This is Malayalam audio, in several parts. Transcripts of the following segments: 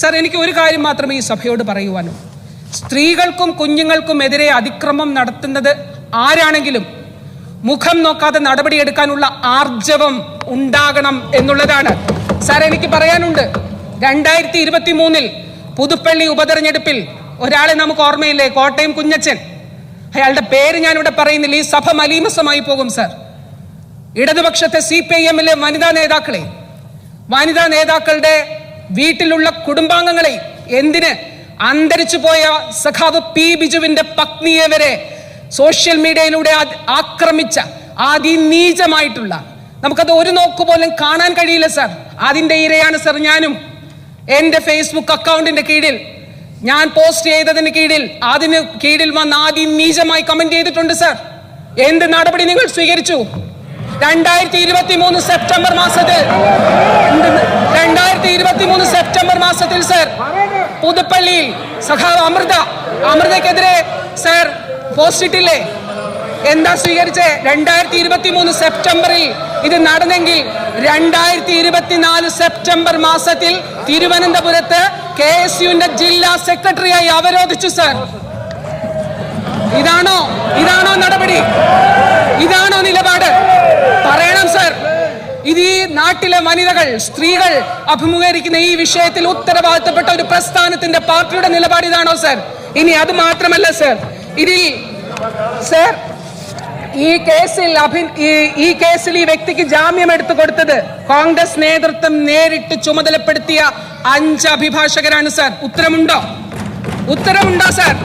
സാർ എനിക്ക് ഒരു കാര്യം മാത്രമേ ഈ സഭയോട് പറയുവാനുള്ളൂ സ്ത്രീകൾക്കും കുഞ്ഞുങ്ങൾക്കും എതിരെ അതിക്രമം നടത്തുന്നത് ആരാണെങ്കിലും മുഖം നോക്കാതെ നടപടിയെടുക്കാനുള്ള ആർജവം ഉണ്ടാകണം എന്നുള്ളതാണ്. സാർ എനിക്ക് പറയാനുണ്ട്. രണ്ടായിരത്തി ഇരുപത്തി മൂന്നിൽ പുതുപ്പള്ളി ഉപതെരഞ്ഞെടുപ്പിൽ ഒരാളെ നമുക്ക് ഓർമ്മയില്ലേ? കോട്ടയം കുഞ്ഞച്ചൻ അയാളുടെ പേര് ഞാനിവിടെ പറയുന്നില്ല. ഈ സഭ മലീമസമായി പോകും സർ. ഇടതുപക്ഷത്തെ സി പി ഐ എമ്മിലെ വനിതാ നേതാക്കളെ. വനിതാ നേതാക്കളുടെ വീട്ടിലുള്ള കുടുംബാംഗങ്ങളെ എന്തിന് അന്തരിച്ചു പോയ സഖാവ് പി ബിജുവിന്റെ പത്നിയെ വരെ സോഷ്യൽ മീഡിയയിലൂടെ ആക്രമിച്ച അതിനീചമായിട്ടുള്ള നമുക്കത് ഒരു നോക്ക് പോലും കാണാൻ കഴിയില്ല സാർ. അതിന്റെ ഇരയാണ് സാർ ഞാനും. എന്റെ ഫേസ്ബുക്ക് അക്കൗണ്ടിന്റെ കീഴിൽ ഞാൻ പോസ്റ്റ് ചെയ്തതിന് കീഴിൽ അതിന് കീഴിൽ വന്ന് ആദ്യം നീചമായി കമന്റ് ചെയ്തിട്ടുണ്ട് സാർ. എന്ത് നടപടി നിങ്ങൾ സ്വീകരിച്ചു? രണ്ടായിരത്തി ഇരുപത്തി മൂന്ന് സെപ്റ്റംബർ മാസത്തിൽ. രണ്ടായിരത്തി ഇരുപത്തി മൂന്ന് സെപ്റ്റംബർ മാസത്തിൽ സർ പുതുപ്പള്ളിയിൽ സഖാവ് അമൃത അമൃതക്കെതിരെ സർ പോസ്റ്റിട്ടില്ലേ എന്താ സ്വീകരിച്ച്? രണ്ടായിരത്തി ഇരുപത്തി മൂന്ന് സെപ്റ്റംബറിൽ ഇത് നടന്നെങ്കിൽ രണ്ടായിരത്തി ഇരുപത്തിനാല് സെപ്റ്റംബർ മാസത്തിൽ തിരുവനന്തപുരത്ത് കെ എസ് യുവിന്റെ ജില്ലാ സെക്രട്ടറിയായി അവരോധിച്ചു സർ ഇതാണോ? ഇതാണോ നടപടി? ഇതാണോ നിലപാട്? ഇത് ഈ നാട്ടിലെ വനിതകൾ സ്ത്രീകൾ അഭിമുഖീകരിക്കുന്ന ഈ വിഷയത്തിൽ ഉത്തരവാദിത്തപ്പെട്ട ഒരു പ്രസ്ഥാനത്തിന്റെ പാർട്ടിയുടെ നിലപാട് ഇതാണോ സർ? ഇനി അത് മാത്രമല്ല സർ. ഇതിൽ സർ ഈ കേസിൽ അഭി ഈ- കേസിൽ ഈ വ്യക്തിക്ക് ജാമ്യം എടുത്തു കൊടുത്തത് കോൺഗ്രസ് നേതൃത്വം നേരിട്ട് ചുമതലപ്പെടുത്തിയ അഞ്ച് അഭിഭാഷകരാണ് സർ. ഉത്തരമുണ്ടോ ഉത്തരമുണ്ടോ സർ?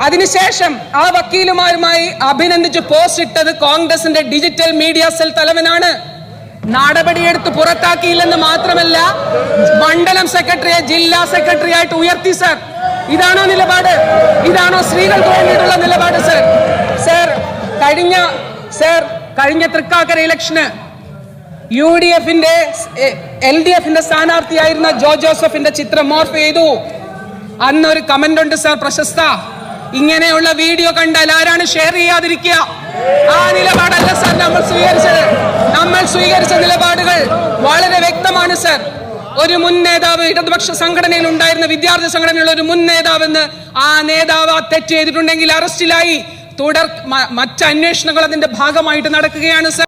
അതിനുശേഷം ആ വക്കീലുമാരുമായി അഭിനന്ദിച്ച് പോസ്റ്റ് ഇട്ടത് കോൺഗ്രസിന്റെ ഡിജിറ്റൽ മീഡിയ സെൽ തലവനാണ്. നടപടിയെടുത്ത് പുറത്താക്കിയില്ലെന്ന് മാത്രമല്ല മണ്ഡലം സെക്രട്ടറിയെ ജില്ലാ സെക്രട്ടറി ആയിട്ട് ഉയർത്തി സർ. ഇതാണോ നിലപാട്? ഇതാണോ സ്ത്രീകൾക്ക് വേണ്ടിയിട്ടുള്ള നിലപാട് സർ? സർ കഴിഞ്ഞ സർ കഴിഞ്ഞ തൃക്കാക്കര ഇലക്ഷന് യു ഡി എഫിന്റെ എൽ ഡി എഫിന്റെ സ്ഥാനാർത്ഥിയായിരുന്ന ജോ ജോസഫിന്റെ ചിത്രം മോർഫ് ചെയ്തു. അന്നൊരു കമന്റ് ഉണ്ട് സർ പ്രശസ്ത. ഇങ്ങനെയുള്ള വീഡിയോ കണ്ടാൽ ആരാണ് ഷെയർ ചെയ്യാതിരിക്കുക? ആ നിലപാടല്ല സർ നമ്മൾ സ്വീകരിച്ചത്. സ്വീകരിച്ച നിലപാടുകൾ വളരെ വ്യക്തമാണ് സർ. ഒരു മുൻ നേതാവ് ഇടതുപക്ഷ സംഘടനയിൽ ഉണ്ടായിരുന്ന വിദ്യാർത്ഥി സംഘടനയുള്ള ഒരു മുൻ നേതാവെന്ന് ആ നേതാവ് തെറ്റ് ചെയ്തിട്ടുണ്ടെങ്കിൽ അറസ്റ്റിലായി. തുടർ മറ്റന്വേഷണങ്ങൾ അതിന്റെ ഭാഗമായിട്ട് നടക്കുകയാണ് സാർ.